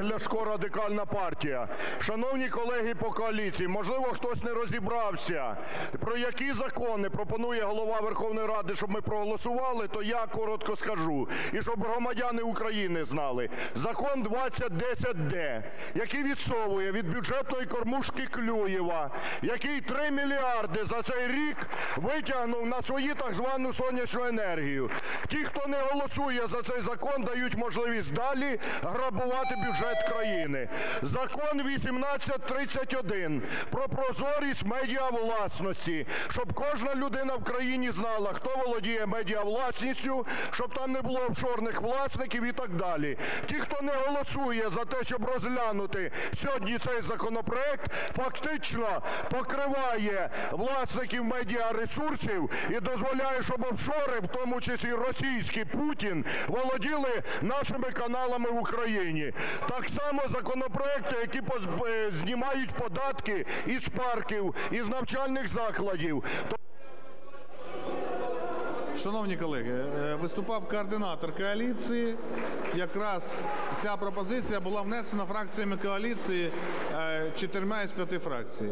Олег Ляшко, Радикальна партія. Шановні колеги по коаліції, можливо, хтось не розібрався, про які закони пропонує голова Верховної Ради, щоб ми проголосували, то я коротко скажу. І щоб громадяни України знали. Закон 2010-д, який відсовує від бюджетної кормушки Клюєва, який 3 мільярди за цей рік витягнув на свою так звану сонячну енергію. Ті, хто не голосує за цей закон, дають можливість далі грабувати бюджет країни. Закон 1831 про прозорість медіавласності, щоб кожна людина в країні знала, хто володіє медіавласністю, щоб там не було офшорних власників і так далі. Ті, хто не голосує за те, щоб розглянути сьогодні цей законопроект, фактично покриває власників медіаресурсів і дозволяє, щоб офшори, в тому числі російський Путін, володіли нашими каналами в Україні. Так само законопроекти, які е, знімають податки із парків, із навчальних закладів. Шановні колеги, е, виступав координатор коаліції. Якраз ця пропозиція була внесена фракціями коаліції е, чотирма із п'яти фракцій.